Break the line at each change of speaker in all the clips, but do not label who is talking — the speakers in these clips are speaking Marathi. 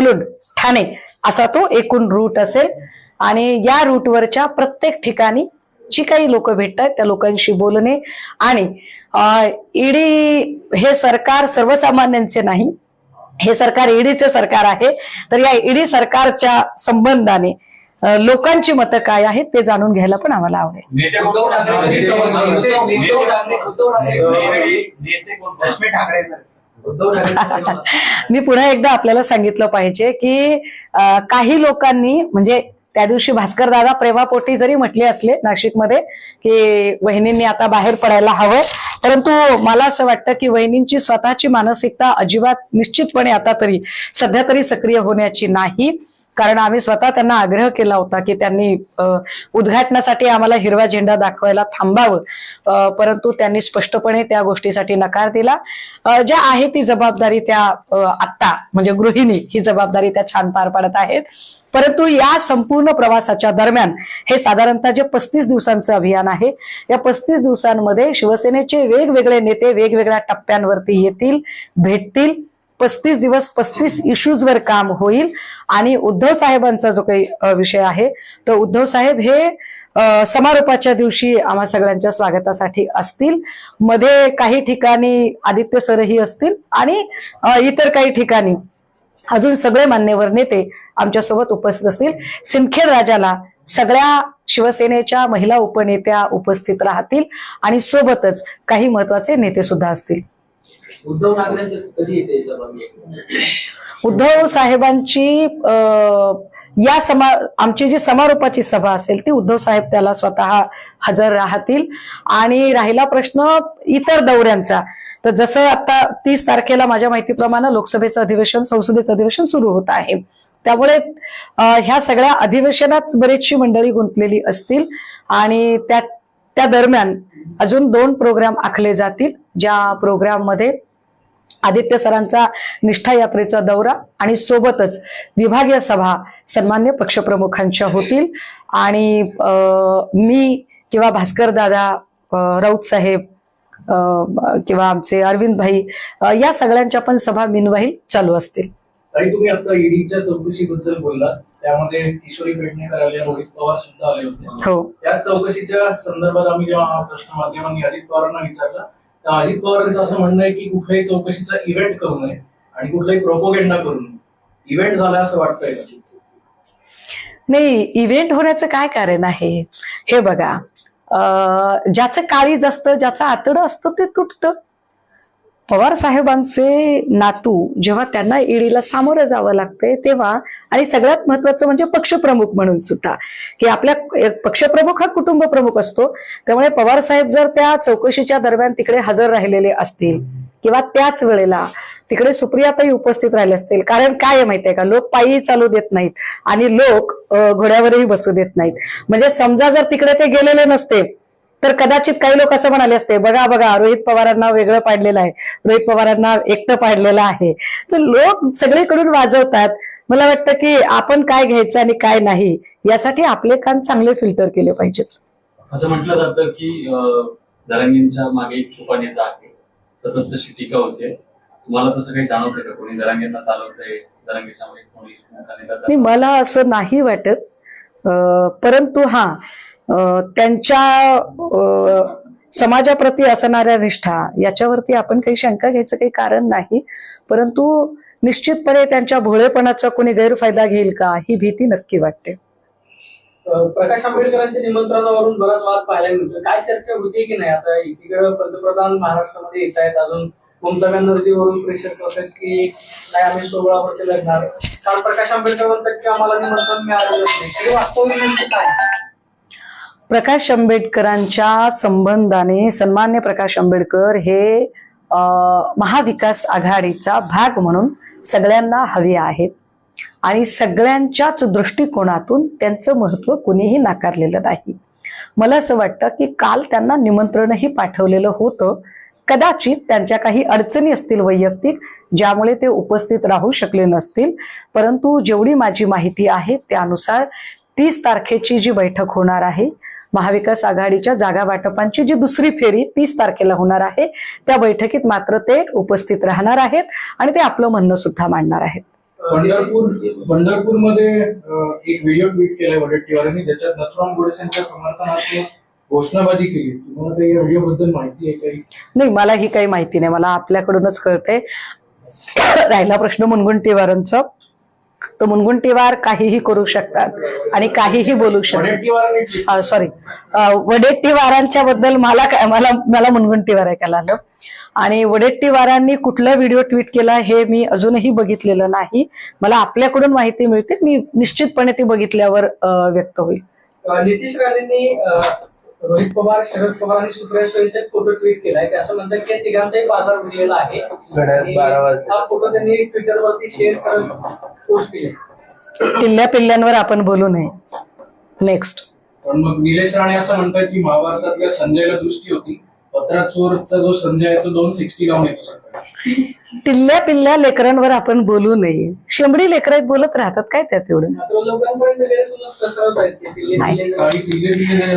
मुलुंड ठाणे असा तो एकूण रूट असेल. आणि या रूटवरच्या प्रत्येक ठिकाणी जी काही लोक भेटतात त्या लोकांशी बोलणे आणि ईडी हे सरकार सर्वसामान्यांचे नाही. हे सरकार ईडीचे सरकार आहे. तर या ईडी सरकारच्या संबंधाने लोकांची मतं काय आहेत ते जाणून घ्यायला पण आम्हाला आवडेल. मी पुन्हा एकदा आपल्याला सांगितलं पाहिजे की काही लोकांनी म्हणजे त्या दिवशी भास्कर दादा प्रेमापोटी जरी म्हटले असले नाशिकमध्ये की वहिनींनी आता बाहेर पडायला हवंय. परंतु मला असं वाटतं की वहिनींची स्वतःची मानसिकता अजिबात निश्चितपणे आता तरी सध्या तरी सक्रिय होण्याची नाही. कारण आम्ही स्वतः त्यांना आग्रह केला होता की त्यांनी उद्घाटनासाठी आम्हाला हिरवा झेंडा दाखवायला थांबावं. परंतु त्यांनी स्पष्टपणे त्या गोष्टीसाठी नकार दिला. ज्या आहे ती जबाबदारी त्या आत्ता म्हणजे गृहिणी ही जबाबदारी त्या छान पार पाडत आहेत. परंतु या संपूर्ण प्रवासाच्या दरम्यान हे साधारणतः जे पस्तीस दिवसांचं अभियान आहे या पस्तीस दिवसांमध्ये शिवसेनेचे वेगवेगळे नेते वेगवेगळ्या टप्प्यांवरती येतील भेटतील. पस्तीस दिवस पस्तीस इश्यूजवर काम होईल. आणि उद्धव साहेबांचा जो काही विषय आहे तो उद्धव साहेब हे समारोपाच्या दिवशी आम्हा सगळ्यांच्या स्वागतासाठी असतील. मध्ये काही ठिकाणी आदित्य सरही असतील आणि इतर काही ठिकाणी अजून सगळे मान्यवर नेते आमच्यासोबत उपस्थित असतील. सिंदखेड राजाला सगळ्या शिवसेनेच्या महिला उपनेत्या उपस्थित राहतील आणि सोबतच काही महत्त्वाचे नेते सुद्धा असतील.
उद्धव कधी येते
उद्धव साहेबांची या समा आमची जी समारोपाची सभा असेल ती उद्धव साहेब त्याला स्वतः हजर राहतील. आणि राहिला प्रश्न इतर दौऱ्यांचा. तर जसं आता तीस तारखेला माझ्या माहितीप्रमाणे लोकसभेचं अधिवेशन संसदेचं अधिवेशन सुरू होत आहे. त्यामुळे ह्या सगळ्या अधिवेशनात बरीचशी मंडळी गुंतलेली असतील. आणि त्यात त्या दरम्यान अजून दोन प्रोग्राम आखले जातील. ज्या प्रोग्राममध्ये आदित्य सरांचा निष्ठा यात्रेचा दौरा आणि सोबतच विभागीय सभा सन्मान्य पक्षप्रमुखांच्या होतील. आणि मी किंवा भास्कर दादा राऊत साहेब किंवा आमचे अरविंद भाई या सगळ्यांच्या पण सभा मिनवाईल चालू असतील.
तुम्ही आता ईडीच्या चौकशीबद्दल बोललात. त्यामध्ये किशोरी पेडणेकर आले रोहित पवार सुद्धा आले होते.
हो.
या चौकशीच्या संदर्भात आम्ही जेव्हा हा प्रश्न माध्यमांनी अजित पवारांना विचारला. तर अजित पवारांचं असं म्हणणं आहे की कुठल्याही चौकशीचा इव्हेंट करू नये आणि कुठलाही प्रोपोगेंडा करू नये. इव्हेंट झाला असं वाटतंय का?
नाही इव्हेंट होण्याचं काय कारण आहे? हे बघा अं, ज्याचं काळीज असतं ज्याचं आतडं असतं ते तुटतं. पवार साहेबांचे नातू जेव्हा त्यांना ईडीला सामोरं जावं लागतंय तेव्हा आणि सगळ्यात महत्वाचं म्हणजे पक्षप्रमुख म्हणून सुद्धा. की आपल्या पक्षप्रमुख हा कुटुंब प्रमुख असतो. त्यामुळे पवार साहेब जर त्या चौकशीच्या दरम्यान तिकडे हजर राहिलेले असतील किंवा त्याच वेळेला तिकडे सुप्रियाताई उपस्थित राहिले असतील कारण काय आहे माहितीये का? लोक पायी चालू देत नाहीत. आणि लोक घोड्यावरही बसू देत नाहीत. म्हणजे समजा जर तिकडे ते गेलेले नसते तर कदाचित काही लोक असं म्हणाले असते बघा बघा रोहित पवारांना वेगळं पाडलेलं आहे. रोहित पवारांना एकटं पाडलेलं आहे. तर लोक सगळीकडून वाजवतात. मला वाटतं की आपण काय घ्यायचं आणि काय नाही यासाठी आपले कान चांगले फिल्टर केले पाहिजेत.
असं म्हटलं जातं की अं, जरांगींच्या मागे एक छुपा नेता आहे. सतत तशी टीका होते. तुम्हाला तसं काही जाणवतंय का? कोणी जरांगींना चालवतंय? जरांगीच्या मागे कोणी नेता
मला असं नाही वाटत. परंतु हा त्यांच्या समाजाप्रती असणाऱ्या निष्ठा याच्यावरती आपण काही शंका घ्यायचं काही कारण नाही. परंतु निश्चितपणे त्यांच्या भोळेपणाचा कोणी गैरफायदा घेईल का ही भीती नक्की वाटते.
प्रकाश आंबेडकरांच्या निमंत्रणावरून बराच वाद पाहायला मिळतो काय चर्चा होती की नाही? आता एकीकडे पंतप्रधान महाराष्ट्रामध्ये येत आहेत अजून ममता बॅनर्जीवरून प्रेशर करतात की नाही आम्ही सोहळावरती लढणार. काल प्रकाश आंबेडकर म्हणतात की आम्हाला निमंत्रण मिळालेलं नाही. तरी वास्तविक काय?
प्रकाश आंबेडकरांच्या संबंधाने सन्मान्य प्रकाश आंबेडकर हे महाविकास आघाडीचा भाग म्हणून सगळ्यांना हवे आहेत. आणि सगळ्यांच्याच दृष्टिकोनातून त्यांचं महत्त्व कुणीही नाकारलेलं नाही. मला असं वाटतं की काल त्यांना निमंत्रणही पाठवलेलं होतं. कदाचित त्यांच्या काही अडचणी असतील वैयक्तिक ज्यामुळे ते उपस्थित राहू शकले नसतील. परंतु जेवढी माझी माहिती आहे त्यानुसार तीस तारखेची जी बैठक होणार आहे महाविकास आघाडीच्या जागा वाटपांची जी दुसरी फेरी तीस तारखेला होणार आहे त्या बैठकीत मात्र ते उपस्थित राहणार आहेत आणि ते आपलं म्हणणं सुद्धा मांडणार आहेत.
पंढरपूर पंढरपूरमध्ये एक व्हिडिओ ट्विट केलाय वडेट्टीवारांनी ज्याच्यात नथुराम गोडसेंच्या समर्थनार्थ घोषणाबाजी केली. तुम्हाला काही या व्हिडिओ बद्दल माहिती आहे काही?
नाही मला ही काही माहिती नाही. मला आपल्याकडूनच कळते राहिला प्रश्न मुनगुंटीवारांचा. तो मुनगुंटीवार काहीही करू शकतात आणि काहीही बोलू शकतात. सॉरी वडेट्टीवारांच्या बद्दल मला काय मला मला मुनगुंटीवार ऐकायला आलं. आणि वडेट्टीवारांनी कुठला व्हिडिओ ट्विट केला हे मी अजूनही बघितलेलं नाही. मला आपल्याकडून माहिती मिळते. मी निश्चितपणे ती बघितल्यावर व्यक्त होईल.
नितीश राणेंनी रोहित पवार शरद पवार आणि सुप्रिया सुळेचा एक फोटो ट्विट केलाय. ते असं म्हणतात की तिघांचाही बाजार उडलेला आहे.
घड्याळ बारा वाजता.
हा फोटो त्यांनी ट्विटरवरती शेअर करत पोस्ट केले
किल्ल्या पिल्ल्यांवर आपण बोलू नये. नेक्स्ट
पण मग निलेश राणे असं म्हणतात की महाभारतातल्या संजयला दृष्टी होती. पत्रा चोरचा जो संजय आहे तो दोन सिक्स्टी लावून येतो
तिल्ल्या पिल्ल्या लेकरांवर आपण बोलू नये. शेंबडी लेकर बोलत राहतात काय त्यात एवढं? नाही.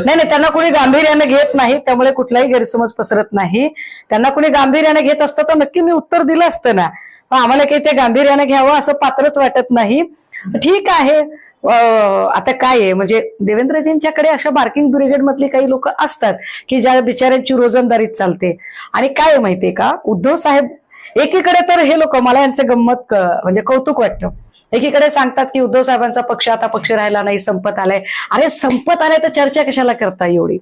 नाही त्यांना कोणी गांभीर्याने घेत नाही त्यामुळे कुठलाही गैरसमज पसरत नाही. त्यांना कोणी गांभीर्याने घेत असतं तर नक्की मी उत्तर दिलं असतं ना. आम्हाला काही ते गांभीर्याने घ्यावं असं पात्रच वाटत नाही. ठीक आहे. आता काय आहे? म्हणजे देवेंद्रजींच्याकडे अशा बार्किंग ब्रिगेड मधली काही लोक असतात की ज्या बिचाऱ्यांची रोजंदारी चालते. आणि काय माहितीये का? उद्धव साहेब एकीकडे तर हे लोक मला यांचं गंमत म्हणजे कौतुक वाटतं. एकीकडे सांगतात की उद्धव साहेबांचा पक्ष आता पक्ष राहिला नाही संपत आलाय. अरे संपत आलाय तर चर्चा कशाला करता एवढी?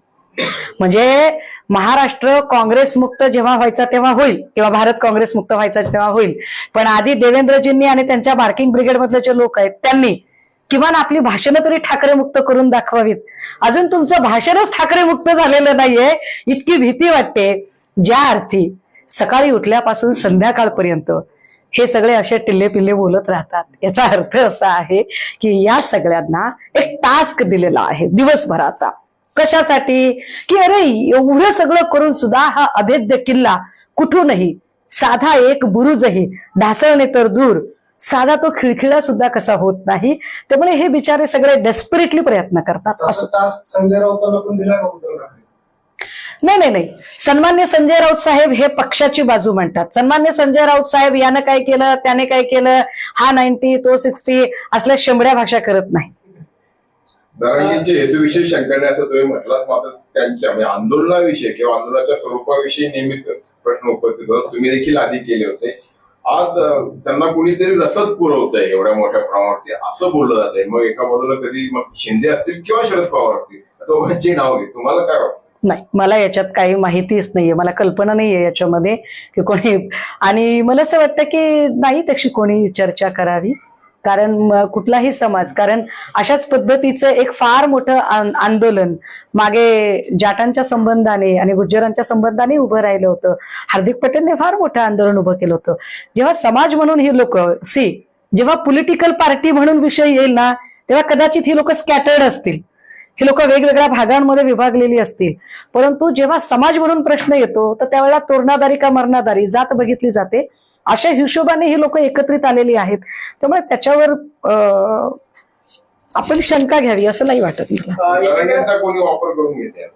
म्हणजे महाराष्ट्र काँग्रेस मुक्त जेव्हा व्हायचा तेव्हा होईल किंवा भारत काँग्रेस मुक्त व्हायचा तेव्हा होईल. पण आधी देवेंद्रजींनी आणि त्यांच्या मार्किंग ब्रिगेड मधले जे लोक आहेत त्यांनी किमान आपली भाषणं तरी ठाकरे मुक्त करून दाखवावीत. अजून तुमचं भाषणच ठाकरे मुक्त झालेलं नाहीये इतकी भीती वाटते. ज्या अर्थी सकाळी उठल्यापासून संध्याकाळपर्यंत हे सगळे असे टिल्ले पिल्ले बोलत राहतात. याचा अर्थ असा आहे की या सगळ्यांना एक टास्क दिलेला आहे दिवसभराचा. कशासाठी? की अरे एवढं सगळं करून सुद्धा हा अभेद्य किल्ला कुठूनही साधा एक बुरुजही ढासळणे तर दूर साधा तो खिळखिळा सुद्धा कसा होत नाही? त्यामुळे हे बिचारे सगळे डेस्परेटली प्रयत्न करतात. असं. नाही नाही नाही. सन्मान्य संजय राऊत साहेब हे पक्षाची बाजू म्हणतात. सन्मान्य संजय राऊत साहेब यानं काय केलं त्याने काय केलं? हा नाईन्टी तो सिक्स्टी असल्या शेंबड्या भाषा करत नाही.
हेतूविषयी शंकरने असं तुम्ही म्हटलात मात्र त्यांच्या म्हणजे आंदोलनाविषयी किंवा आंदोलनाच्या स्वरूपाविषयी नेहमीच प्रश्न उपस्थित होतात. तुम्ही देखील आधी केले होते. आज त्यांना कुणीतरी रसद पुरवतंय एवढ्या मोठ्या प्रमाणावरती. असं बोललं जातंय. मग एका बाजूला कधी मग शिंदे असतील किंवा शरद पवार असतील. दोघांची नाव घे. तुम्हाला काय वाटतं?
नाही मला याच्यात काही माहितीच नाहीये मला कल्पना नाहीये याच्यामध्ये की कोणी आणि मला असं वाटतं की नाही तशी कोणी चर्चा करावी. कारण कुठलाही समाज कारण अशाच पद्धतीचं एक फार मोठं आंदोलन मागे जाटांच्या संबंधाने आणि गुज्जरांच्या संबंधाने उभं राहिलं होतं. हार्दिक पटेलने फार मोठं आंदोलन उभं केलं होतं. जेव्हा समाज म्हणून ही लोक सी जेव्हा पॉलिटिकल पार्टी म्हणून विषय येईल ना तेव्हा कदाचित ही लोक स्कॅटर्ड असतील. ही लोक वेगवेगळ्या भागांमध्ये विभागलेली असतील. परंतु जेव्हा समाज म्हणून प्रश्न येतो तर त्यावेळेला तोरणादारी का मरणादारी जात बघितली जाते. अशा हिशोबाने ही लोक एकत्रित आलेली आहेत. त्यामुळे त्याच्यावर अं, आपण शंका घ्यावी असं नाही वाटत मला.
अं, एकीकडे
दरांगींचा कोणी वापर करून घेते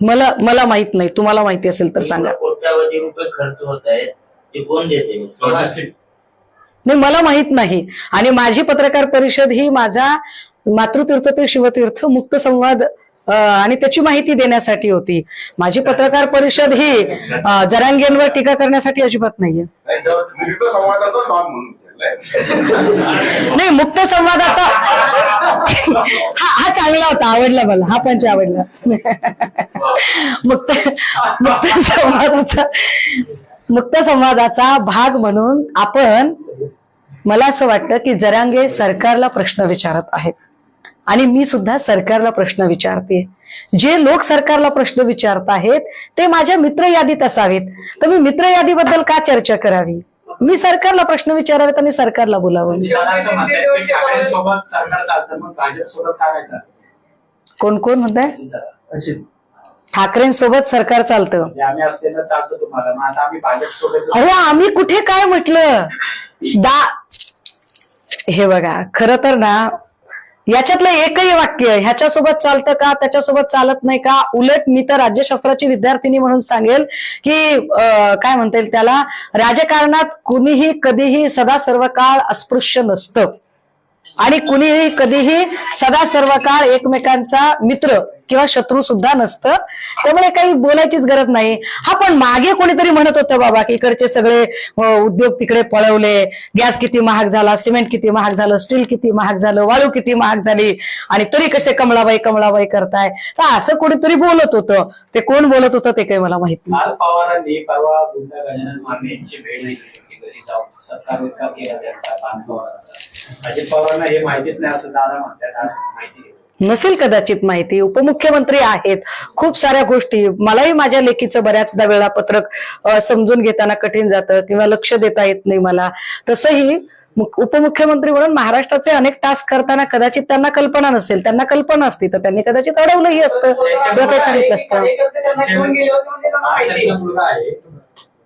मला मला माहीत नाही. तुम्हाला माहिती असेल तर सांगा.
कोट्यावधी रुपये खर्च होत आहेत ते कोण देते?
नाही मला माहीत नाही. आणि माझी पत्रकार परिषद ही माझा मातृतीर्थ ते शिवतीर्थ मुक्त संवाद आणि त्याची माहिती देण्यासाठी होती. माझी पत्रकार परिषद ही जरांगेंवर टीका करण्यासाठी अजिबात नाहीये. नाही मुक्त संवादाचा हा हा चांगला होता आवडला मला. हा पंच आवडला. मुक्त मुक्त संवादाचा मुक्त संवादाचा भाग म्हणून आपण मला असं वाटतं की जरांगे सरकारला प्रश्न विचारत आहेत. आणि मी सुद्धा सरकारला प्रश्न विचारते. जे लोक सरकारला प्रश्न विचारत आहेत ते माझ्या मित्र यादीत असावेत. तर मी मित्र यादीबद्दल का चर्चा करावी? मी सरकारला प्रश्न विचारावेत आणि सरकारला बोलावं.
काय करायचं
कोण कोण म्हणताय? ठाकरेंसोबत सरकार चालतं.
म्हणजे आम्ही असलेलं चालतं तुम्हाला. मग आता आम्ही भाजपसोबत
अहो आम्ही कुठे काय म्हटलं? दा हे बघा खर तर ना याच्यातलं एकही वाक्य ह्याच्यासोबत चालतं का त्याच्यासोबत चालत नाही का उलट मी तर राज्यशास्त्राची विद्यार्थिनी म्हणून सांगेल की अं, काय म्हणता येईल त्याला? राजकारणात कुणीही कधीही सदा सर्व काळ अस्पृश्य नसतं. आणि कुणीही कधीही सदा सर्व काळ एकमेकांचा मित्र किंवा शत्रू सुद्धा नसतं. त्यामुळे काही बोलायचीच गरज नाही. हा पण मागे कोणीतरी म्हणत होतं बाबा की इकडचे सगळे उद्योग तिकडे पळवले. गॅस किती महाग झाला सिमेंट किती महाग झालं स्टील किती महाग झालं वाळू किती महाग झाली आणि तरी कसे कमळाबाई कमळाबाई करताय. तर असं कोणीतरी बोलत होतं. ते कोण बोलत होतं ते काही मला माहीत नाही.
पवारांनी परवा गजानन माने यांची भेट घेतली घरी जाऊन. केला त्यांचा अजित पवारांना हे माहितीच नाही असं दादा म्हणतात आज माहिती
नसेल कदाचित माहिती. उपमुख्यमंत्री आहेत. खूप साऱ्या गोष्टी. मलाही माझ्या लेखीचं बऱ्याचदा वेळापत्रक समजून घेताना कठीण जातं किंवा लक्ष देता येत नाही मला. तसंही उपमुख्यमंत्री म्हणून महाराष्ट्राचे अनेक टास्क करताना कदाचित त्यांना कल्पना नसेल. त्यांना कल्पना असती तर त्यांनी कदाचित अडवलंही असतं. किंवा सांगितलं असतं.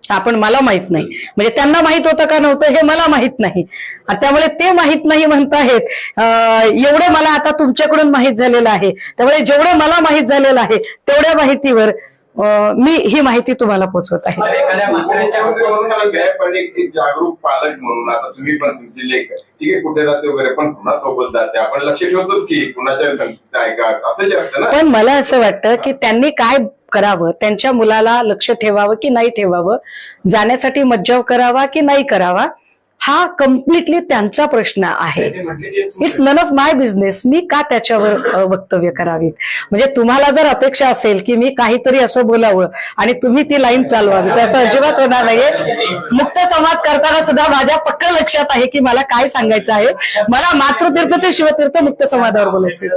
आपण मला माहीत नाही. म्हणजे त्यांना माहीत होतं का नव्हतं हे मला माहीत नाही. त्यामुळे ते माहीत नाही म्हणताहेत एवढं मला आता तुमच्याकडून माहीत झालेलं आहे. त्यामुळे जेवढं मला माहीत झालेलं आहे तेवढ्या माहितीवर मी ही माहिती तुम्हाला पोहोचवत आहे.
जागरूक पालक म्हणून आता तुम्ही पण तुमची लेख ठीक आहे कुठे जाते वगैरे पण पुन्हा सोबत जाते? आपण लक्ष ठेवतोच की कुणाच्या असं जे असतं ना?
पण मला असं वाटतं की त्यांनी काय करावं त्यांच्या मुलाला लक्ष ठेवावं की नाही ठेवावं जाण्यासाठी मज्जाव करावा की नाही करावा हा कम्प्लिटली त्यांचा प्रश्न आहे. It's none of my business मी का त्याच्यावर वक्तव्य करावीत? म्हणजे तुम्हाला जर अपेक्षा असेल की मी काहीतरी असं बोलावं आणि तुम्ही ती लाईन चालवावी तर असं अजिबात होणार नाहीये. मुक्त संवाद करताना सुद्धा माझ्या पक्क लक्षात आहे की मला काय सांगायचं आहे. मला मातृतीर्थ ते शिवतीर्थ मुक्त संवादावर बोलायचं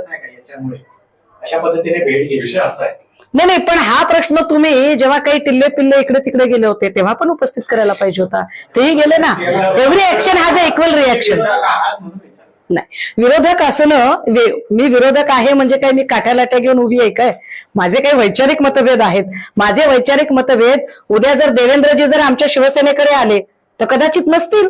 अशा पद्धतीने भेट असा आहे.
नाही नाही पण हा प्रश्न तुम्ही जेव्हा काही टिल्ले पिल्ले इकडे तिकडे गेले होते तेव्हा पण उपस्थित करायला पाहिजे होता. तेही गेले ना? Every action has a equal reaction नाही. विरोधक असं मी विरोधक आहे म्हणजे काय मी काठ्या लाट्या घेऊन उभी आहे काय? माझे काही वैचारिक मतभेद आहेत. माझे वैचारिक मतभेद उद्या जर देवेंद्रजी जर आमच्या शिवसेनेकडे आले तर कदाचित नसतील.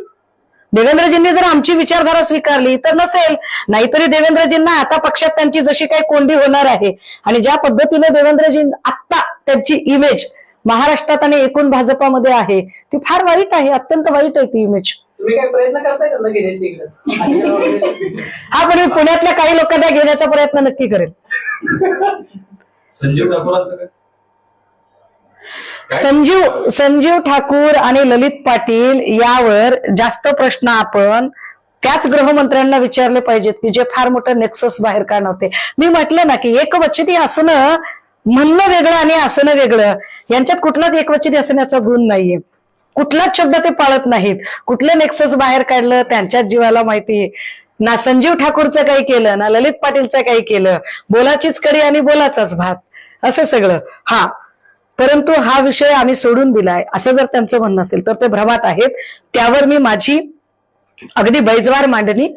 देवेंद्रजींनी जर आमची विचारधारा स्वीकारली तर नसेल. नाहीतरी देवेंद्रजींना आता पक्षात त्यांची जशी काही कोंडी होणार आहे. आणि ज्या पद्धतीने देवेंद्रजी आत्ता त्यांची इमेज महाराष्ट्रात आणि एकूण भाजपामध्ये आहे ती फार वाईट आहे अत्यंत वाईट आहे ती इमेज हा पण मी पुण्यातल्या काही लोकांना घेण्याचा प्रयत्न नक्की करेल
संजीव ठाकूरांचं काय?
संजीव संजीव ठाकूर आणि ललित पाटील यावर जास्त प्रश्न आपण त्याच गृहमंत्र्यांना विचारले पाहिजेत की जे फार मोठं नेक्सस बाहेर काढवते मी म्हटलं ना की एकवचनी असणं म्हणणं वेगळं आणि असणं वेगळं. यांच्यात कुठलाच एकवचनी असण्याचा गुण नाहीये. कुठलाच शब्द ते पाळत नाहीत. कुठलं नेक्सस बाहेर काढलं त्यांच्याच जीवाला माहिती ना संजीव ठाकूरचं काही केलं ना ललित पाटीलचं काही केलं. बोलाचीच कडी आणि बोलाचाच भात. असं सगळं. हा. परंतु हा विषय आम्ही सोडून दिलाय. असं जर त्यांचं म्हणणं असेल तर ते भ्रमात आहेत. त्यावर मी माझी अगदी बैजवार मांडणी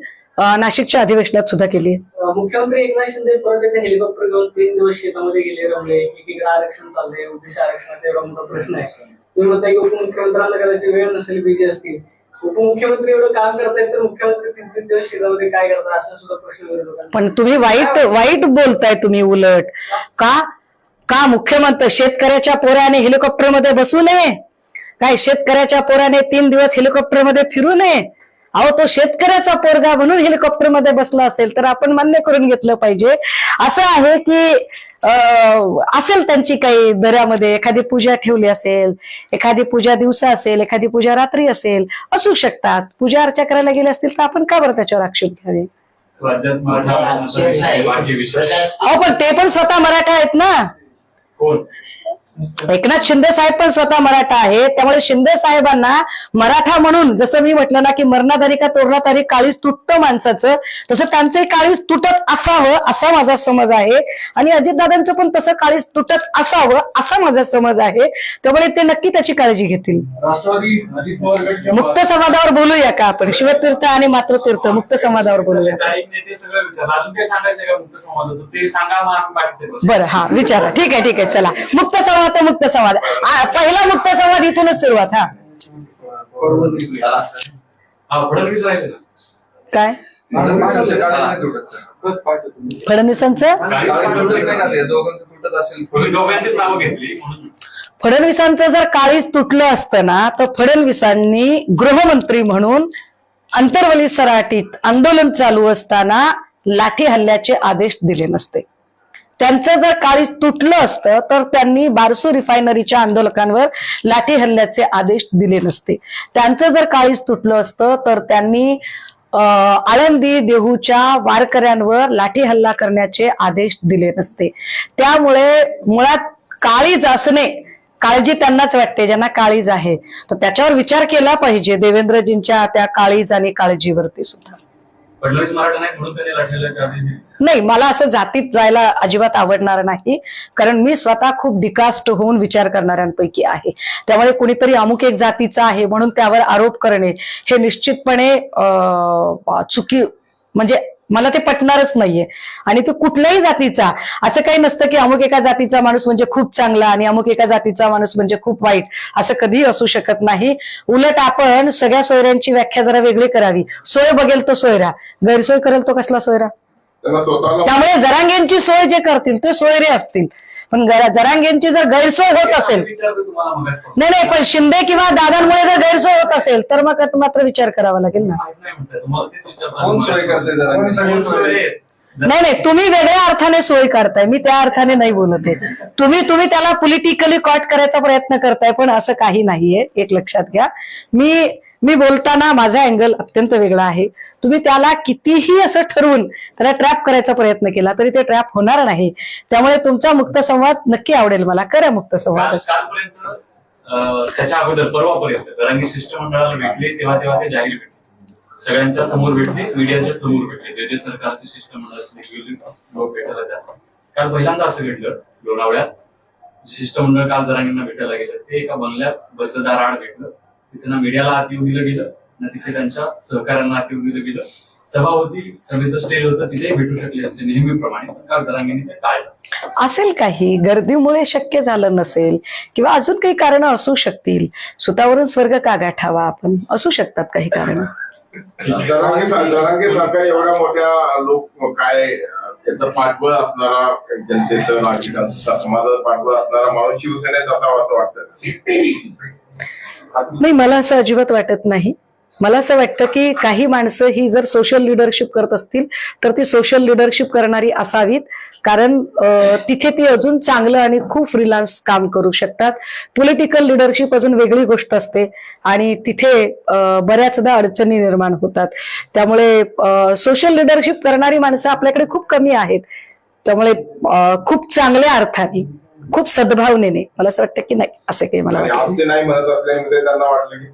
नाशिकच्या अधिवेशनात सुद्धा केली.
मुख्यमंत्री एकनाथ शिंदे परत एकदा हेलिकॉप्टर घेऊन तीन दिवस शेतामध्ये गेले रमले. एकीकडे आरक्षण चाललंय ओबीसी आरक्षणाचा मोठा प्रश्न आहे. तुम्ही म्हणताय की उपमुख्यमंत्र्यांना करायची वेळ नसेल बिझी असतील. उपमुख्यमंत्री एवढं काम करतायत तर मुख्यमंत्री तीन तीन दिवस शेतामध्ये काय करतात असा सुद्धा प्रश्न
पण तुम्ही वाईट वाईट बोलताय तुम्ही उलट. का? का मुख्यमंत्री? शेतकऱ्याच्या पोराने हेलिकॉप्टरमध्ये बसू नये? काय शेतकऱ्याच्या पोराने तीन दिवस हेलिकॉप्टरमध्ये फिरू नये? अहो तो शेतकऱ्याचा पोरगा म्हणून हेलिकॉप्टरमध्ये बसला असेल तर आपण मान्य करून घेतलं पाहिजे. असं आहे की अं, असेल त्यांची काही दऱ्यामध्ये एखादी पूजा ठेवली असेल एखादी पूजा दिवसा असेल एखादी पूजा रात्री असेल असू शकतात. पूजा अर्चा करायला गेले असतील तर आपण का बरं त्याच्यावर आक्षेप घ्यावे? अहो पण ते पण स्वतः मराठा आहेत ना.
कोण
एकनाथ शिंदे साहेब पण स्वतः मराठा आहेत. त्यामुळे शिंदे साहेबांना मराठा म्हणून जसं मी म्हटलं ना की मरणाधारी का तोरणाधारी काळीच तुटतं माणसाचं तसं त्यांचंही काळीच तुटत असावं असा माझा समज आहे. आणि अजितदादांचं पण तसं काळीच तुटत असावं असा माझा समज आहे. त्यामुळे ते नक्की त्याची काळजी घेतील. मुक्त संवादावर बोलूया का आपण? शिवतीर्थ आणि मातृतीर्थ मुक्त संवादावर बोलूया. बरं हा विचारा. ठीक आहे ठीक आहे चला. मुक्त संवाद आता मुक्त संवाद. पहिला मुक्त संवाद इथूनच सुरुवात हा. काय?
फडणवीसांचं?
फडणवीसांचं जर काळीच तुटलं असतं ना तर फडणवीसांनी गृहमंत्री म्हणून अंतर्वली सराटीत आंदोलन चालू असताना लाठी हल्ल्याचे आदेश दिले नसते. त्यांचं जर काळी तुटलं असतं तर त्यांनी बारसू रिफायनरीच्या आंदोलकांवर लाठी हल्ल्याचे आदेश दिले नसते. त्यांचं जर काळीच तुटलं असतं तर त्यांनी आळंदी देहूच्या वारकऱ्यांवर लाठी हल्ला करण्याचे आदेश दिले नसते. त्यामुळे मुळात काळीज असणे काळजी त्यांनाच वाटते ज्यांना काळीज आहे. तर त्याच्यावर विचार केला पाहिजे. देवेंद्रजींच्या त्या काळीज आणि काळजीवरती सुद्धा.
फडणवीस मराठा नाही म्हणून त्यांनी लाठीला चार्जेस दिले.
नाही मला असं जातीत जायला अजिबात आवडणार नाही कारण मी स्वतः खूप डिकास्ट होऊन विचार करणाऱ्यांपैकी आहे. त्यामुळे कुणीतरी अमुक एक जातीचा आहे म्हणून त्यावर आरोप करणे हे निश्चितपणे चुकी म्हणजे मला ते पटणारच नाहीये. आणि तो कुठल्याही जातीचा असं काही नसतं की अमुक एका जातीचा माणूस म्हणजे खूप चांगला आणि अमुक एका जातीचा माणूस म्हणजे खूप वाईट असं कधीही असू शकत नाही. उलट आपण सगळ्या सोयऱ्यांची व्याख्या जरा वेगळी करावी. सोय बघेल तो सोयरा. गैरसोय करेल तो कसला सोयरा? त्यामुळे जरांगेंची सोय जे करतील ते सोयरे असतील. पण जरांगेंची जर गैरसोय होत असेल. नाही नाही पण शिंदे किंवा दादांमुळे जर गैरसोय होत असेल तर मग मात्र विचार करावा लागेल ना?
नाही
नाही तुम्ही वेगळ्या अर्थाने सोय करताय. मी त्या अर्थाने नाही बोलत आहे. तुम्ही तुम्ही त्याला पॉलिटिकली कॉट करायचा प्रयत्न करताय पण असं काही नाहीये. एक लक्षात घ्या. मी मी बोलताना माझा अँगल अत्यंत वेगळा आहे. तुम्ही त्याला कितीही असं ठरवून त्याला ट्रॅप करायचा प्रयत्न केला तरी ते ट्रॅप होणार नाही. त्यामुळे तुमचा मुक्त संवाद नक्की आवडेल मला. करा मुक्त संवाद.
त्याच्या अगोदर परवापर्यंत जरांगी शिष्टमंडळाला भेटले तेव्हा तेव्हा ते जाहीर भेटले. सगळ्यांच्या समोर भेटले मीडियाच्या समोर भेटले. जे जे सरकारचे शिष्टमंडळ लोक भेटायला जातात काल पहिल्यांदा असं घडलं लोणावळ्यात. शिष्टमंडळ काल जरांगींना भेटायला गेलं. ते एका बंगल्यात बद्ददार आड भेटलं. तिथे ना मीडियाला आत येऊ दिलं गेलं ना तिथे त्यांच्या सहकाऱ्यांना आत येऊ दिलं गेलं. सभा होती सभेचं स्टेज होतं तिथे भेटू शकले असते नेहमीप्रमाणे. जरांगींनी ते टाळलं.
असेल काही? गर्दीमुळे शक्य झालं नसेल किंवा अजून काही कारण असू शकतील? सुतावरून स्वर्ग का गाठावा आपण? असू शकतात काही कारण.
जरांगे जरांगे सारख्या एवढ्या मोठ्या लोक काय त्याचं पाठबळ असणारा जनतेचं नागरिकांचा समाजाचं पाठबळ असणारा माणूस शिवसेनेत असावा असं वाटतं.
नाही मला असं अजिबात वाटत नाही. मला असं वाटतं की काही माणसं ही जर सोशल लिडरशिप करत असतील तर ती सोशल लिडरशिप करणारी असावीत. कारण तिथे ती अजून चांगलं आणि खूप फ्रीलान्स काम करू शकतात. पॉलिटिकल लिडरशिप अजून वेगळी गोष्ट असते आणि तिथे बऱ्याचदा अडचणी निर्माण होतात. त्यामुळे सोशल लिडरशिप करणारी माणसं आपल्याकडे खूप कमी आहेत. त्यामुळे खूप चांगल्या अर्थाने खूप सद्भावनेने मला असं वाटतं की नाही असं काही मला
आणि
वाटत.
आज ते नाही म्हणत असल्यामुळे त्यांना वाटलं की